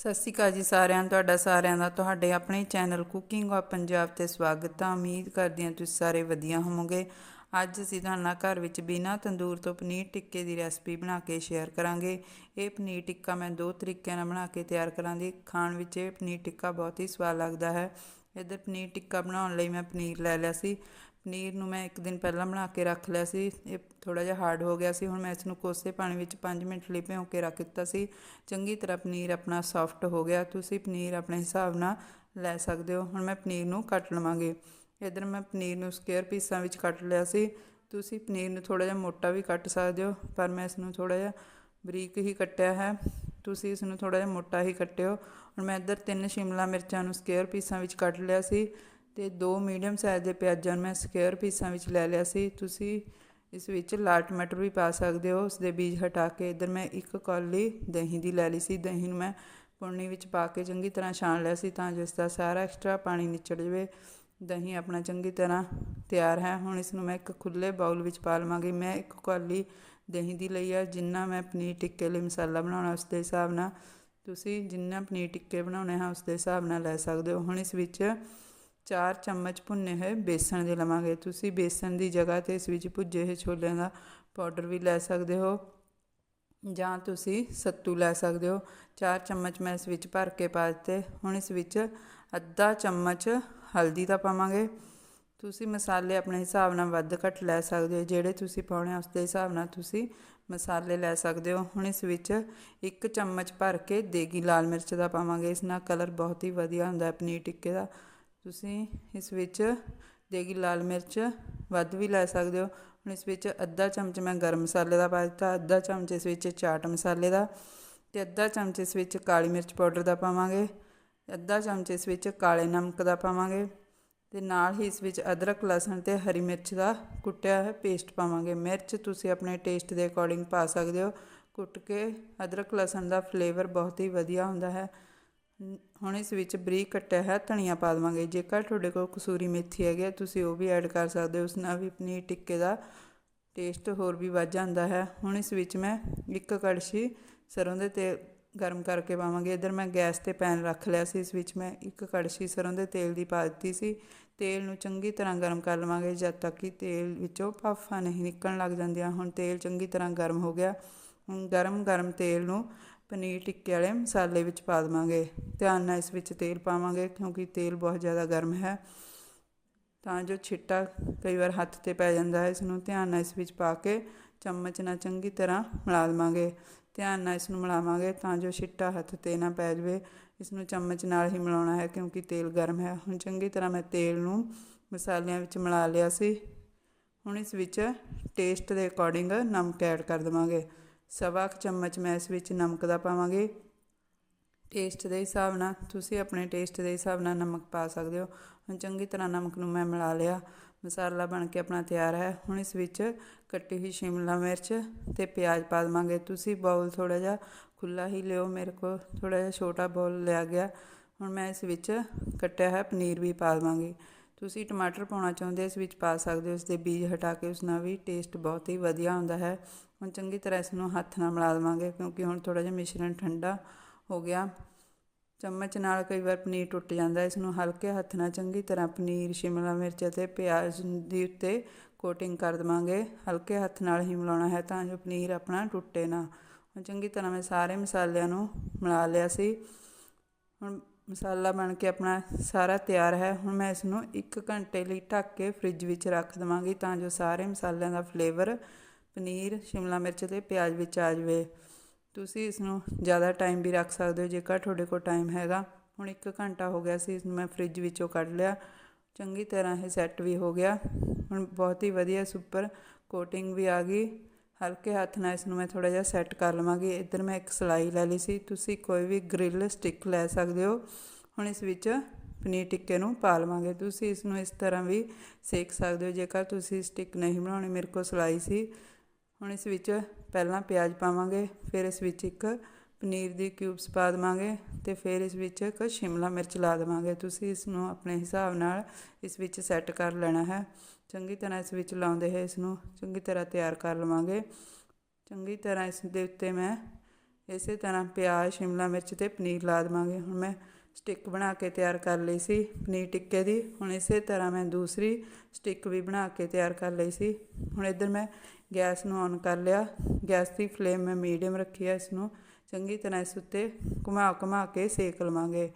ਸਤਿ ਸ਼੍ਰੀ ਅਕਾਲ ਜੀ ਸਾਰਿਆਂ, ਤੁਹਾਡਾ ਸਾਰਿਆਂ ਦਾ, ਤੁਹਾਡੇ ਆਪਣੇ ਚੈਨਲ ਕੁਕਿੰਗ ਆਫ ਪੰਜਾਬ ਤੇ ਸਵਾਗਤ ਹੈ ਉਮੀਦ ਕਰਦੀ ਹਾਂ ਤੁਸੀਂ ਸਾਰੇ ਵਧੀਆ ਹੋਵੋਗੇ। ਅੱਜ ਅਸੀਂ ਤੁਹਾਡੇ ਨਾਲ ਘਰ ਵਿੱਚ ਬਿਨਾਂ ਤੰਦੂਰ ਤੋਂ ਪਨੀਰ ਟਿੱਕੇ ਦੀ ਰੈਸਪੀ ਬਣਾ ਕੇ ਸ਼ੇਅਰ ਕਰਾਂਗੇ। ਇਹ ਪਨੀਰ ਟਿੱਕਾ ਮੈਂ ਦੋ ਤਰੀਕਿਆਂ ਨਾਲ ਬਣਾ ਕੇ ਤਿਆਰ ਕਰਾਂਗੀ। ਖਾਣ ਵਿੱਚ ਇਹ ਪਨੀਰ ਟਿੱਕਾ ਬਹੁਤ ਹੀ ਸਵਾਦ ਲੱਗਦਾ ਹੈ। ਇੱਧਰ ਪਨੀਰ ਟਿੱਕਾ ਬਣਾਉਣ ਲਈ ਮੈਂ ਪਨੀਰ ਲੈ ਲਿਆ ਸੀ। ਪਨੀਰ ਨੂੰ ਮੈਂ ਇੱਕ ਦਿਨ ਪਹਿਲਾਂ ਬਣਾ ਕੇ ਰੱਖ ਲਿਆ ਸੀ। ਇਹ ਥੋੜਾ ਜਿਹਾ ਹਾਰਡ ਹੋ ਗਿਆ ਸੀ। ਹੁਣ ਮੈਂ ਇਸ ਨੂੰ ਕੋਸੇ ਪਾਣੀ ਵਿੱਚ 5 ਮਿੰਟ ਲਈ ਭਿਉਂ ਕੇ ਰੱਖ ਦਿੱਤਾ ਸੀ। ਚੰਗੀ ਤਰ੍ਹਾਂ ਪਨੀਰ ਆਪਣਾ ਸੌਫਟ ਹੋ ਗਿਆ। ਤੁਸੀਂ ਪਨੀਰ ਆਪਣੇ ਹਿਸਾਬ ਨਾਲ ਲੈ ਸਕਦੇ ਹੋ। ਹੁਣ ਮੈਂ ਪਨੀਰ ਨੂੰ ਕੱਟ ਲਵਾਂਗੇ। ਇਧਰ ਮੈਂ ਪਨੀਰ ਨੂੰ ਸਕੁਅਰ ਪੀਸਾਂ ਵਿੱਚ ਕੱਟ ਲਿਆ ਸੀ। ਤੁਸੀਂ ਪਨੀਰ ਨੂੰ ਥੋੜਾ ਜਿਹਾ ਮੋਟਾ ਵੀ ਕੱਟ ਸਕਦੇ ਹੋ, ਪਰ ਮੈਂ ਇਸ ਨੂੰ ਥੋੜਾ ਜਿਹਾ ਬਰੀਕ ਹੀ ਕੱਟਿਆ ਹੈ। ਤੁਸੀਂ ਇਸ ਨੂੰ ਥੋੜਾ ਜਿਹਾ ਮੋਟਾ ਹੀ ਕੱਟਿਓ। ਹੁਣ ਮੈਂ ਇੱਧਰ ਤਿੰਨ ਸ਼ਿਮਲਾ ਮਿਰਚਾਂ ਨੂੰ ਸਕੁਅਰ ਪੀਸਾਂ ਵਿੱਚ ਕੱਟ ਲਿਆ ਸੀ। ਤੇ ਦੋ ਮੀਡੀਅਮ ਸਾਈਜ਼ ਦੇ ਪਿਆਜ਼ਾਂ ਨੂੰ ਮੈਂ ਸਕੁਅਰ ਪੀਸਾਂ ਵਿੱਚ ਲੈ ਲਿਆ ਸੀ। ਤੁਸੀਂ ਇਸ ਵਿੱਚ ਲਾਲ ਟਮਾਟਰ ਵੀ ਪਾ ਸਕਦੇ ਹੋ। ਉਸ ਦੇ ਬੀਜ ਹਟਾ ਕੇ ਇੱਧਰ ਮੈਂ ਇੱਕ ਕੌਲੀ ਦਹੀਂ ਦੀ ਲੈ ਲਈ ਸੀ। ਦਹੀਂ ਨੂੰ ਮੈਂ ਪੁੰਨੀ ਵਿੱਚ ਪਾ ਕੇ ਚੰਗੀ ਤਰ੍ਹਾਂ ਛਾਣ ਲਿਆ ਸੀ ਤਾਂ ਜਿਸ ਦਾ ਸਾਰਾ ਐਕਸਟਰਾ ਪਾਣੀ ਨਿਚੜ ਜਾਵੇ। ਦਹੀਂ ਆਪਣਾ ਚੰਗੀ ਤਰ੍ਹਾਂ ਤਿਆਰ ਹੈ। ਹੁਣ ਇਸ ਨੂੰ ਮੈਂ ਇੱਕ ਖੁੱਲੇ ਬਾਉਲ ਵਿੱਚ ਪਾ ਲਵਾਂਗੀ। ਮੈਂ ਇੱਕ ਕੌਲੀ ਦਹੀਂ ਦੀ ਲਈ ਆ। ਜਿੰਨਾ ਮੈਂ ਪਨੀਰ ਟਿੱਕੇ ਲਈ ਮਸਾਲਾ ਬਣਾਉਣਾ ਉਸ ਦੇ ਹਿਸਾਬ ਨਾਲ ਤੁਸੀਂ ਜਿੰਨਾ ਪਨੀਰ ਟਿੱਕੇ ਬਣਾਉਣੇ ਹਨ ਉਸ ਦੇ ਹਿਸਾਬ ਨਾਲ ਲੈ ਸਕਦੇ ਹੋ। ਹੁਣ ਇਸ ਵਿੱਚ 4 ਚਮਚ ਭੁੰਨੇ ਹੋਏ ਬੇਸਣ ਦੇ ਲਵਾਂਗੇ। ਤੁਸੀਂ ਬੇਸਣ ਦੀ ਜਗ੍ਹਾ ਤੇ ਇਸ ਵਿੱਚ ਭੁੱਜੇ ਹੋਏ ਛੋਲਿਆਂ ਦਾ ਪਾਊਡਰ ਵੀ ਲੈ ਸਕਦੇ ਹੋ ਜਾਂ ਤੁਸੀਂ ਸੱਤੂ ਲੈ ਸਕਦੇ ਹੋ। 4 ਚਮਚ ਮੈਂ ਇਸ ਵਿੱਚ ਭਰ ਕੇ ਪਾ ਦਿੱਤੇ। ਹੁਣ ਇਸ ਵਿੱਚ ਅੱਧਾ ਚਮਚ ਹਲਦੀ ਦਾ ਪਾਵਾਂਗੇ। ਤੁਸੀਂ ਮਸਾਲੇ ਆਪਣੇ ਹਿਸਾਬ ਨਾਲ ਵੱਧ ਘੱਟ ਲੈ ਸਕਦੇ ਹੋ। ਜਿਹੜੇ ਤੁਸੀਂ ਪਾਉਣੇ ਉਸ ਦੇ ਹਿਸਾਬ ਨਾਲ ਤੁਸੀਂ ਮਸਾਲੇ ਲੈ ਸਕਦੇ ਹੋ। ਹੁਣ ਇਸ ਵਿੱਚ ਇੱਕ ਚਮਚ ਭਰ ਕੇ ਦੇਗੀ ਲਾਲ ਮਿਰਚ ਦਾ ਪਾਵਾਂਗੇ। ਇਸ ਨਾਲ ਕਲਰ ਬਹੁਤ ਹੀ ਵਧੀਆ ਹੁੰਦਾ ਹੈ, ਪਨੀਰ ਟਿੱਕੇ ਦਾ। ਤੁਸੀਂ ਇਸ ਵਿੱਚ ਦੇਗੀ ਲਾਲ ਮਿਰਚ ਵੱਧ ਵੀ ਲੈ ਸਕਦੇ ਹੋ। ਹੁਣ ਇਸ ਵਿੱਚ ਅੱਧਾ ਚਮਚ ਮੈਂ ਗਰਮ ਮਸਾਲੇ ਦਾ ਪਾ ਦਿੱਤਾ, ਅੱਧਾ ਚਮਚ ਇਸ ਵਿੱਚ ਚਾਟ ਮਸਾਲੇ ਦਾ ਤੇ ਅੱਧਾ ਚਮਚ ਇਸ ਵਿੱਚ ਕਾਲੀ ਮਿਰਚ ਪਾਊਡਰ ਦਾ ਪਾਵਾਂਗੇ, ਅੱਧਾ ਚਮਚ ਇਸ ਵਿੱਚ ਕਾਲੇ ਨਮਕ ਦਾ ਪਾਵਾਂਗੇ ਤੇ ਨਾਲ ਹੀ ਇਸ ਵਿੱਚ ਅਦਰਕ, ਲਸਣ ਤੇ ਹਰੀ ਮਿਰਚ ਦਾ ਕੁੱਟਿਆ ਹੋਇਆ ਪੇਸਟ ਪਾਵਾਂਗੇ। ਮਿਰਚ ਤੁਸੀਂ ਆਪਣੇ ਟੇਸਟ ਦੇ ਅਕੋਰਡਿੰਗ ਪਾ ਸਕਦੇ ਹੋ। ਕੁੱਟ ਕੇ ਅਦਰਕ, ਲਸਣ ਦਾ ਫਲੇਵਰ ਬਹੁਤ ਹੀ ਵਧੀਆ ਹੁੰਦਾ ਹੈ। ਹੁਣ ਇਸ ਵਿੱਚ ਬਰੀਕ ਕੱਟਿਆ ਹੋਇਆ ਧਨੀਆ ਪਾ ਦਵਾਂਗੇ। ਜੇਕਰ ਤੁਹਾਡੇ ਕੋਲ ਕਸੂਰੀ ਮੇਥੀ ਹੈਗੀ ਤੁਸੀਂ ਉਹ ਵੀ ਐਡ ਕਰ ਸਕਦੇ ਹੋ। ਉਸ ਨਾਲ ਵੀ ਪਨੀਰ ਟਿੱਕੇ ਦਾ ਟੇਸਟ ਹੋਰ ਵੀ ਵੱਧ ਜਾਂਦਾ ਹੈ। ਹੁਣ ਇਸ ਵਿੱਚ ਮੈਂ ਇੱਕ ਕੜਛੀ ਸਰੋਂ ਦੇ ਤੇਲ ਗਰਮ ਕਰਕੇ ਪਾਵਾਂਗੇ। ਇਧਰ ਮੈਂ ਗੈਸ ਤੇ ਪੈਨ ਰੱਖ ਲਿਆ ਸੀ। ਇਸ ਵਿੱਚ ਮੈਂ ਇੱਕ ਕੜਛੀ ਸਰੋਂ ਦੇ ਤੇਲ ਦੀ ਪਾ ਦਿੱਤੀ ਸੀ। ਤੇਲ ਨੂੰ ਚੰਗੀ ਤਰ੍ਹਾਂ ਗਰਮ ਕਰ ਲਵਾਂਗੇ, ਜਦ ਤੱਕ ਕਿ ਤੇਲ ਵਿੱਚੋਂ ਭਾਫਾਂ ਨਹੀਂ ਨਿਕਲਣ ਲੱਗ ਜਾਂਦੀਆਂ। ਹੁਣ ਤੇਲ ਚੰਗੀ ਤਰ੍ਹਾਂ ਗਰਮ ਹੋ ਗਿਆ। ਹੁਣ ਗਰਮ ਗਰਮ ਤੇਲ ਨੂੰ ਪਨੀਰ ਟਿੱਕੇ ਵਾਲੇ ਮਸਾਲੇ ਵਿੱਚ ਪਾ ਦਵਾਂਗੇ। ਧਿਆਨ ਨਾਲ ਇਸ ਵਿੱਚ ਤੇਲ ਪਾਵਾਂਗੇ ਕਿਉਂਕਿ ਤੇਲ ਬਹੁਤ ਜ਼ਿਆਦਾ ਗਰਮ ਹੈ। ਤਾਂ ਜੋ ਛਿੱਟਾ ਕਈ ਵਾਰ ਹੱਥ ਤੇ ਪੈ ਜਾਂਦਾ ਹੈ, ਇਸ ਨੂੰ ਧਿਆਨ ਨਾਲ ਇਸ ਵਿੱਚ ਪਾ ਕੇ ਚਮਚ ਨਾਲ ਚੰਗੀ ਤਰ੍ਹਾਂ ਮਿਲਾ ਦਵਾਂਗੇ। ਧਿਆਨ ਨਾਲ ਇਸ ਨੂੰ ਮਿਲਾਵਾਂਗੇ ਤਾਂ ਜੋ ਛਿੱਟਾ ਹੱਥ ਤੇ ਨਾ ਪੈ ਜਾਵੇ। ਇਸ ਨੂੰ ਚਮਚ ਨਾਲ ਹੀ ਮਿਲਾਉਣਾ ਹੈ ਕਿਉਂਕਿ ਤੇਲ ਗਰਮ ਹੈ। ਹੁਣ ਚੰਗੀ ਤਰ੍ਹਾਂ ਮੈਂ ਤੇਲ ਨੂੰ ਮਸਾਲਿਆਂ ਵਿੱਚ ਮਿਲਾ ਲਿਆ ਸੀ। ਹੁਣ ਇਸ ਵਿੱਚ ਟੇਸਟ ਦੇ ਅਕੋਰਡਿੰਗ ਨਮਕ ਐਡ ਕਰ ਦਵਾਂਗੇ। ਸਵਾ ਕੁ ਚਮਚ ਮੈਂ ਇਸ ਵਿੱਚ ਨਮਕ ਦਾ ਪਾਵਾਂਗੇ। ਟੇਸਟ ਦੇ ਹਿਸਾਬ ਨਾਲ, ਤੁਸੀਂ ਆਪਣੇ ਟੇਸਟ ਦੇ ਹਿਸਾਬ ਨਾਲ ਨਮਕ ਪਾ ਸਕਦੇ ਹੋ। ਹੁਣ ਚੰਗੀ ਤਰ੍ਹਾਂ ਨਮਕ ਨੂੰ ਮੈਂ ਮਿਲਾ ਲਿਆ। ਮਸਾਲਾ ਬਣ ਕੇ ਆਪਣਾ ਤਿਆਰ ਹੈ। ਹੁਣ ਇਸ ਵਿੱਚ ਕੱਟੀ ਹੋਈ ਸ਼ਿਮਲਾ ਮਿਰਚ ਤੇ ਪਿਆਜ਼ ਪਾ ਦਵਾਂਗੇ। ਤੁਸੀਂ ਬਾਉਲ ਥੋੜਾ ਜਿਹਾ ਖੁੱਲਾ ਹੀ ਲਿਓ, ਮੇਰੇ ਕੋਲ ਥੋੜਾ ਜਿਹਾ ਛੋਟਾ ਬਾਉਲ ਲਿਆ ਗਿਆ। ਹੁਣ ਮੈਂ ਇਸ ਵਿੱਚ ਕੱਟਿਆ ਹੈ ਪਨੀਰ ਵੀ ਪਾ ਦਵਾਂਗੇ। ਤੁਸੀਂ ਟਮਾਟਰ ਪਾਉਣਾ ਚਾਹੁੰਦੇ ਇਸ ਵਿੱਚ ਪਾ ਸਕਦੇ ਹੋ ਇਸ ਦੇ ਬੀਜ ਹਟਾ ਕੇ ਉਸ ਨਾਲ ਵੀ ਟੇਸਟ ਬਹੁਤ ਹੀ ਵਧੀਆ ਹੁੰਦਾ ਹੈ। ਹੁਣ ਚੰਗੀ ਤਰ੍ਹਾਂ ਇਸ ਨੂੰ ਹੱਥ ਨਾਲ ਮਿਲਾ ਦੇਵਾਂਗੇ ਕਿਉਂਕਿ ਹੁਣ ਥੋੜਾ ਜਿਹਾ ਮਿਸ਼ਰਣ ਠੰਡਾ ਹੋ ਗਿਆ। ਚਮਚ ਨਾਲ ਕਈ ਵਾਰ ਪਨੀਰ ਟੁੱਟ ਜਾਂਦਾ ਇਸ ਨੂੰ ਹਲਕੇ ਹੱਥ ਨਾਲ ਚੰਗੀ ਤਰ੍ਹਾਂ ਪਨੀਰ, ਸ਼ਿਮਲਾ ਮਿਰਚ ਅਤੇ ਪਿਆਜ਼ ਦੀ ਉੱਤੇ ਕੋਟਿੰਗ ਕਰ ਦਵਾਂਗੇ। ਹਲਕੇ ਹੱਥ ਨਾਲ ਹੀ ਮਿਲਾਉਣਾ ਹੈ ਤਾਂ ਜੋ ਪਨੀਰ ਆਪਣਾ ਟੁੱਟੇ ਨਾ। ਹੁਣ ਚੰਗੀ ਤਰ੍ਹਾਂ ਮੈਂ ਸਾਰੇ ਮਸਾਲਿਆਂ ਨੂੰ ਮਿਲਾ ਲਿਆ ਸੀ। ਹੁਣ ਮਸਾਲਾ ਬਣ ਕੇ ਆਪਣਾ ਸਾਰਾ ਤਿਆਰ ਹੈ। ਹੁਣ ਮੈਂ ਇਸ ਨੂੰ 1 ਘੰਟੇ ਲਈ ਢੱਕ ਕੇ ਫ੍ਰਿਜ ਵਿੱਚ ਰੱਖ ਦਵਾਂਗੀ ਤਾਂ ਜੋ ਸਾਰੇ ਮਸਾਲਿਆਂ ਦਾ ਫਲੇਵਰ ਪਨੀਰ, ਸ਼ਿਮਲਾ ਮਿਰਚ ਤੇ ਪਿਆਜ਼ ਵਿੱਚ ਆ ਜਾਵੇ। ਤੁਸੀਂ ਇਸ ਨੂੰ ਜ਼ਿਆਦਾ ਟਾਈਮ ਵੀ ਰੱਖ ਸਕਦੇ ਹੋ ਜੇਕਰ ਤੁਹਾਡੇ ਕੋਲ ਟਾਈਮ ਹੈਗਾ। ਹੁਣ 1 ਘੰਟਾ ਹੋ ਗਿਆ ਸੀ ਇਸ ਨੂੰ ਮੈਂ ਫ੍ਰਿਜ ਵਿੱਚੋਂ ਕੱਢ ਲਿਆ। ਚੰਗੀ ਤਰ੍ਹਾਂ ਇਹ ਸੈੱਟ ਵੀ ਹੋ ਗਿਆ। ਹੁਣ ਬਹੁਤ ਹੀ ਵਧੀਆ ਸੁਪਰ ਕੋਟਿੰਗ ਵੀ ਆ ਗਈ। ਹਲਕੇ ਹੱਥ ਨਾਲ ਇਸ ਨੂੰ ਮੈਂ ਥੋੜਾ ਜਿਹਾ ਸੈੱਟ ਕਰ ਲਵਾਂਗੀ। ਇੱਧਰ ਮੈਂ ਇੱਕ ਸਲਾਈ ਲੈ ਲਈ ਸੀ। ਤੁਸੀਂ ਕੋਈ ਵੀ ਗ੍ਰਿਲ ਸਟਿਕ ਲੈ ਸਕਦੇ ਹੋ। ਹੁਣ ਇਸ ਵਿੱਚ ਪਨੀਰ ਟਿੱਕੇ ਨੂੰ ਪਾ ਲਵਾਂਗੇ। ਤੁਸੀਂ ਇਸ ਨੂੰ ਇਸ ਤਰ੍ਹਾਂ ਵੀ ਸੇਕ ਸਕਦੇ ਹੋ। ਜੇਕਰ ਤੁਸੀਂ ਸਟਿਕ ਨਹੀਂ ਬਣਾਉਣੀ, ਮੇਰੇ ਕੋਲ ਸਲਾਈ ਸੀ। ਹੁਣ ਇਸ ਵਿੱਚ ਪਹਿਲਾਂ ਪਿਆਜ਼ ਪਾਵਾਂਗੇ, ਫਿਰ ਇਸ ਵਿੱਚ ਇੱਕ ਪਨੀਰ ਦੀ ਕਿਊਬਸ ਪਾ ਦੇਵਾਂਗੇ ਤੇ ਫਿਰ ਇਸ ਵਿੱਚ ਇੱਕ ਸ਼ਿਮਲਾ ਮਿਰਚ ਲਾ ਦੇਵਾਂਗੇ। ਤੁਸੀਂ ਇਸ ਨੂੰ ਆਪਣੇ ਹਿਸਾਬ ਨਾਲ ਇਸ ਵਿੱਚ ਸੈੱਟ ਕਰ ਲੈਣਾ ਹੈ। ਚੰਗੀ ਤਰ੍ਹਾਂ ਇਸ ਵਿੱਚ ਲਾਉਂਦੇ ਹੋਏ ਇਸ ਨੂੰ ਚੰਗੀ ਤਰ੍ਹਾਂ ਤਿਆਰ ਕਰ ਲਵਾਂਗੇ। ਚੰਗੀ ਤਰ੍ਹਾਂ ਇਸ ਦੇ ਉੱਤੇ ਮੈਂ ਇਸੇ ਤਰ੍ਹਾਂ ਪਿਆਜ਼, ਸ਼ਿਮਲਾ ਮਿਰਚ ਤੇ ਪਨੀਰ ਲਾ ਦੇਵਾਂਗੇ। ਹੁਣ ਮੈਂ ਸਟਿੱਕ ਬਣਾ ਕੇ ਤਿਆਰ ਕਰ ਲਈ ਸੀ ਪਨੀਰ ਟਿੱਕੇ ਦੀ। ਹੁਣ ਇਸੇ ਤਰ੍ਹਾਂ ਮੈਂ ਦੂਸਰੀ ਸਟਿੱਕ ਵੀ ਬਣਾ ਕੇ ਤਿਆਰ ਕਰ ਲਈ ਸੀ। ਹੁਣ ਇੱਧਰ ਮੈਂ ਗੈਸ ਨੂੰ ਔਨ ਕਰ ਲਿਆ। ਗੈਸ ਦੀ ਫਲੇਮ ਮੈਂ ਮੀਡੀਅਮ ਰੱਖੀ ਹੈ ਇਸ ਨੂੰ ਚੰਗੀ ਤਰ੍ਹਾਂ ਇਸ ਉੱਤੇ ਘੁਮਾ ਘੁਮਾ ਕੇ ਸੇਕ ਲਵਾਂਗੇ।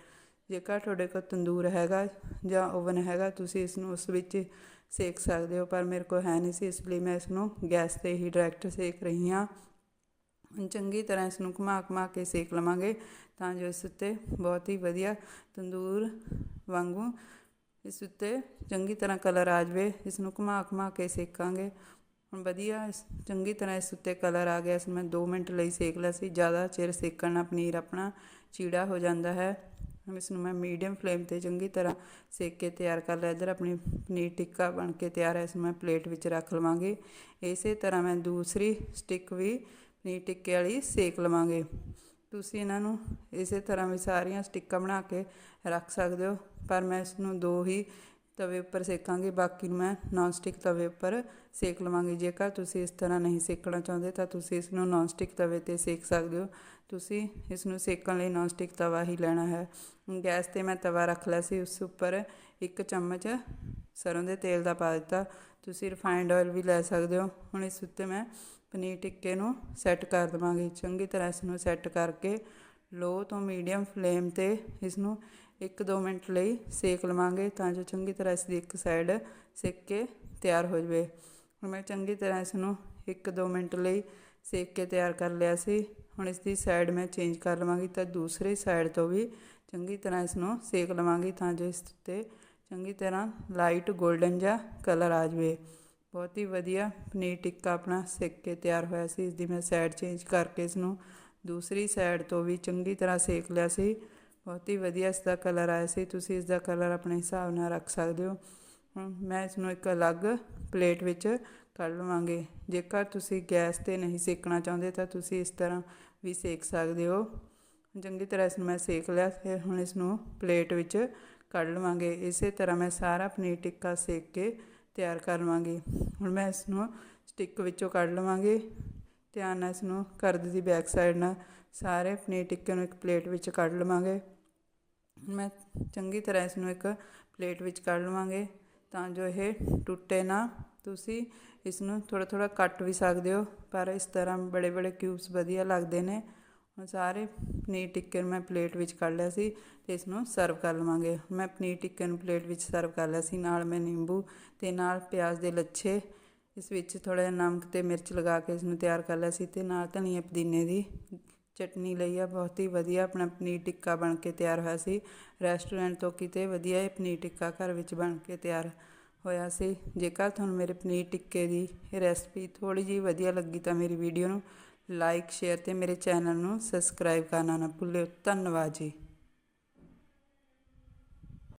ਜੇਕਰ ਤੁਹਾਡੇ ਕੋਲ ਤੰਦੂਰ ਹੈਗਾ ਜਾਂ ਓਵਨ ਹੈਗਾ, ਤੁਸੀਂ ਇਸ ਨੂੰ ਉਸ ਵਿੱਚ ਸੇਕ ਸਕਦੇ ਹੋ, ਪਰ ਮੇਰੇ ਕੋਲ ਹੈ ਨਹੀਂ ਸੀ, ਇਸ ਲਈ ਮੈਂ ਇਸ ਨੂੰ ਗੈਸ ਤੇ ਹੀ ਡਾਇਰੈਕਟ ਸੇਕ ਰਹੀ ਹਾਂ। ਚੰਗੀ ਤਰ੍ਹਾਂ ਇਸ ਨੂੰ ਘੁਮਾ ਘੁਮਾ ਕੇ ਸੇਕ ਲਵਾਂਗੇ, ਤਾਂ ਜੋ ਇਸ ਉੱਤੇ ਬਹੁਤ ਹੀ ਵਧੀਆ ਤੰਦੂਰ ਵਾਂਗੂ ਇਸ ਉੱਤੇ ਚੰਗੀ ਤਰ੍ਹਾਂ ਕਲਰ ਆ ਜਾਵੇ ਇਸ ਨੂੰ ਘੁਮਾ ਘੁਮਾ ਕੇ ਸੇਕਾਂਗੇ ਹੁਣ ਵਧੀਆ ਇਸ- ਚੰਗੀ ਤਰ੍ਹਾਂ ਇਸ ਉੱਤੇ ਕਲਰ ਆ ਗਿਆ, ਇਸ ਮੈਂ 2 ਮਿੰਟ ਲਈ ਸੇਕ ਲਿਆ ਸੀ, ਜ਼ਿਆਦਾ ਚਿਰ ਸੇਕਣ ਨਾਲ ਪਨੀਰ ਆਪਣਾ ਚੀੜਾ ਹੋ ਜਾਂਦਾ ਹੈ। ਹੁਣ ਇਸ ਨੂੰ ਮੈਂ ਮੀਡੀਅਮ ਫਲੇਮ ਤੇ ਚੰਗੀ ਤਰ੍ਹਾਂ ਸੇਕ ਕੇ ਤਿਆਰ ਕਰ ਲਿਆ। ਇੱਧਰ ਆਪਣੀ ਪਨੀਰ ਟਿੱਕਾ ਬਣ ਕੇ ਤਿਆਰ ਹੈ, ਇਸ ਨੂੰ ਮੈਂ ਪਲੇਟ ਵਿੱਚ ਰੱਖ ਲਵਾਂਗੀ। ਇਸੇ ਤਰ੍ਹਾਂ ਮੈਂ ਦੂਸਰੀ ਸਟਿੱਕ ਵੀ ਪਨੀਰ ਟਿੱਕੇ ਵਾਲੀ ਸੇਕ ਲਵਾਂਗੇ। ਤੁਸੀਂ ਇਹਨਾਂ ਨੂੰ ਇਸੇ ਤਰ੍ਹਾਂ ਵੀ ਸਾਰੀਆਂ ਸਟਿੱਕਾਂ ਬਣਾ ਕੇ ਰੱਖ ਸਕਦੇ ਹੋ, ਪਰ ਮੈਂ ਇਸ ਨੂੰ ਦੋ ਹੀ ਤਵੇ ਉੱਪਰ ਸੇਕਾਂਗੀ, ਬਾਕੀ ਨੂੰ ਮੈਂ ਨਾਨ ਸਟਿਕ ਤਵੇ ਉੱਪਰ ਸੇਕ ਲਵਾਂਗੀ। ਜੇਕਰ ਤੁਸੀਂ ਇਸ ਤਰ੍ਹਾਂ ਨਹੀਂ ਸੇਕਣਾ ਚਾਹੁੰਦੇ, ਤਾਂ ਤੁਸੀਂ ਇਸ ਨੂੰ ਨਾਨ ਸਟਿਕ ਤਵੇ ਤੇ ਸੇਕ ਸਕਦੇ ਹੋ। ਤੁਸੀਂ ਇਸ ਨੂੰ ਸੇਕਣ ਲਈ ਨਾਨ ਸਟਿਕ ਤਵਾ ਹੀ ਲੈਣਾ ਹੈ। ਗੈਸ ਤੇ ਮੈਂ ਤਵਾ ਰੱਖ ਲਿਆ ਸੀ, ਉਸ ਉੱਪਰ ਇੱਕ ਚਮਚ ਸਰੋਂ ਦੇ ਤੇਲ ਦਾ ਪਾ ਦਿੱਤਾ। ਤੁਸੀਂ ਰਿਫਾਈਨਡ ਆਇਲ ਵੀ ਲੈ ਸਕਦੇ ਹੋ। ਹੁਣ ਇਸ ਉੱਤੇ ਮੈਂ ਪਨੀਰ ਟਿੱਕੇ ਨੂੰ ਸੈੱਟ ਕਰ ਦੇਵਾਂਗੀ। ਚੰਗੀ ਤਰ੍ਹਾਂ ਇਸ ਨੂੰ ਸੈੱਟ ਕਰਕੇ ਲੋ ਤੋਂ ਮੀਡੀਅਮ ਫਲੇਮ ਤੇ ਇਸ ਨੂੰ 1-2 ਮਿੰਟ ਲਈ ਸੇਕ ਲਵਾਂਗੇ ਤਾਂ ਜੋ ਚੰਗੀ ਤਰ੍ਹਾਂ ਇਸ ਦੀ ਇੱਕ ਸਾਈਡ ਸੇਕ ਕੇ ਤਿਆਰ ਹੋ ਜਾਵੇ। ਹੁਣ ਮੈਂ ਚੰਗੀ ਤਰ੍ਹਾਂ ਇਸ ਨੂੰ 1-2 ਮਿੰਟ ਲਈ ਸੇਕ ਕੇ ਤਿਆਰ ਕਰ ਲਿਆ ਸੀ। ਹੁਣ ਇਸ ਦੀ ਸਾਈਡ ਮੈਂ ਚੇਂਜ ਕਰ ਲਵਾਂਗੀ ਤਾਂ ਦੂਸਰੀ ਸਾਈਡ ਤੋਂ ਵੀ ਚੰਗੀ ਤਰ੍ਹਾਂ ਇਸ ਨੂੰ ਸੇਕ ਲਵਾਂਗੀ ਤਾਂ ਜੋ ਇਸ ਤੇ ਚੰਗੀ ਤਰ੍ਹਾਂ ਲਾਈਟ 골ਡਨ ਜਿਹਾ ਕਲਰ ਆ ਜਾਵੇ। ਬਹੁਤ ਹੀ ਵਧੀਆ ਪਨੀਰ ਟਿੱਕਾ ਆਪਣਾ ਸੇਕ ਕੇ ਤਿਆਰ ਹੋਇਆ ਸੀ। ਇਸ ਦੀ ਮੈਂ ਸਾਈਡ ਚੇਂਜ ਕਰਕੇ ਇਸ ਨੂੰ ਦੂਸਰੀ ਸਾਈਡ ਤੋਂ ਵੀ ਚੰਗੀ ਤਰ੍ਹਾਂ ਸੇਕ ਲਿਆ ਸੀ। ਬਹੁਤ ਹੀ ਵਧੀਆ ਇਸ ਦਾ ਕਲਰ ਆਇਆ ਸੀ। ਤੁਸੀਂ ਇਸ ਦਾ ਕਲਰ ਆਪਣੇ ਹਿਸਾਬ ਨਾਲ ਰੱਖ ਸਕਦੇ ਹੋ। ਹੁਣ ਮੈਂ ਇਸ ਨੂੰ ਇੱਕ ਅਲੱਗ ਪਲੇਟ ਵਿੱਚ ਕੱਢ ਲਵਾਂਗੇ। ਜੇਕਰ ਤੁਸੀਂ ਗੈਸ ਤੇ ਨਹੀਂ ਸੇਕਣਾ ਚਾਹੁੰਦੇ ਤਾਂ ਤੁਸੀਂ ਇਸ ਤਰ੍ਹਾਂ ਵੀ ਸੇਕ ਸਕਦੇ ਹੋ। ਚੰਗੀ ਤਰ੍ਹਾਂ ਇਸ ਨੂੰ ਮੈਂ ਸੇਕ ਲਿਆ, ਫਿਰ ਹੁਣ ਇਸ ਨੂੰ ਪਲੇਟ ਵਿੱਚ ਕੱਢ ਲਵਾਂਗੇ। ਇਸੇ ਤਰ੍ਹਾਂ ਮੈਂ ਸਾਰਾ ਪਨੀਰ ਟਿੱਕਾ ਸੇਕ ਕੇ ਤਿਆਰ ਕਰ ਲਵਾਂਗੀ। ਹੁਣ ਮੈਂ ਇਸ ਨੂੰ ਸਟਿੱਕ ਵਿੱਚੋਂ ਕੱਢ ਲਵਾਂਗੀ। ਧਿਆਨ ਨਾਲ ਇਸ ਨੂੰ ਕਰਦ ਦੀ ਬੈਕ ਸਾਈਡ ਨਾਲ ਸਾਰੇ ਪਨੀਰ ਟਿੱਕੇ ਨੂੰ ਇੱਕ ਪਲੇਟ ਵਿੱਚ ਕੱਢ ਲਵਾਂਗੇ। ਮੈਂ ਚੰਗੀ ਤਰ੍ਹਾਂ ਇਸ ਨੂੰ ਇੱਕ ਪਲੇਟ ਵਿੱਚ ਕੱਢ ਲਵਾਂਗੇ ਤਾਂ ਜੋ ਇਹ ਟੁੱਟੇ ਨਾ। ਤੁਸੀਂ ਇਸ ਨੂੰ ਥੋੜਾ ਥੋੜਾ ਕੱਟ ਵੀ ਸਕਦੇ ਹੋ, ਪਰ ਇਸ ਤਰ੍ਹਾਂ ਬੜੇ ਬੜੇ ਕਿਊਬਸ ਵਧੀਆ ਲੱਗਦੇ ਨੇ। ਹੁਣ ਸਾਰੇ ਪਨੀਰ ਟਿੱਕੇ ਨੂੰ ਮੈਂ ਪਲੇਟ ਵਿੱਚ ਕੱਢ ਲਿਆ ਸੀ ਤੇ ਇਸ ਨੂੰ ਸਰਵ ਕਰ ਲਵਾਂਗੇ। ਮੈਂ ਪਨੀਰ ਟਿੱਕੇ ਨੂੰ ਪਲੇਟ ਵਿੱਚ ਸਰਵ ਕਰ ਲਿਆ ਸੀ, ਨਾਲ ਮੈਂ ਨਿੰਬੂ ਤੇ ਨਾਲ ਪਿਆਜ਼ ਦੇ ਲੱਛੇ ਇਸ ਵਿੱਚ ਥੋੜਾ ਜਿਹਾ ਨਮਕ ਤੇ ਮਿਰਚ ਲਗਾ ਕੇ ਇਸ ਨੂੰ ਤਿਆਰ ਕਰ ਲਿਆ ਸੀ ਤੇ ਨਾਲ ਧਨੀਆ ਪੁਦੀਨੇ ਦੀ ਚਟਨੀ ਲਈ ਆ, ਬਹੁਤ ਹੀ ਵਧੀਆ ਆਪਣਾ ਪਨੀਰ ਟਿੱਕਾ ਬਣ ਕੇ ਤਿਆਰ ਹੋਇਆ ਸੀ। ਰੈਸਟੋਰੈਂਟ ਤੋਂ ਕਿਤੇ ਵਧੀਆ ਇਹ ਪਨੀਰ ਟਿੱਕਾ ਘਰ ਵਿੱਚ ਬਣ ਕੇ ਤਿਆਰ ਹੋਇਆ ਸੀ। ਜੇਕਰ ਤੁਹਾਨੂੰ ਮੇਰੇ ਪਨੀਰ ਟਿੱਕੇ ਦੀ ਰੈਸਪੀ ਥੋੜੀ ਜਿਹੀ ਵਧੀਆ ਲੱਗੀ ਤਾਂ ਮੇਰੀ ਵੀਡੀਓ ਨੂੰ ਲਾਈਕ, ਸ਼ੇਅਰ ਤੇ ਮੇਰੇ ਚੈਨਲ ਨੂੰ ਸਬਸਕ੍ਰਾਈਬ ਕਰਨਾ ਨਾ ਭੁੱਲਿਓ। ਧੰਨਵਾਦ ਜੀ।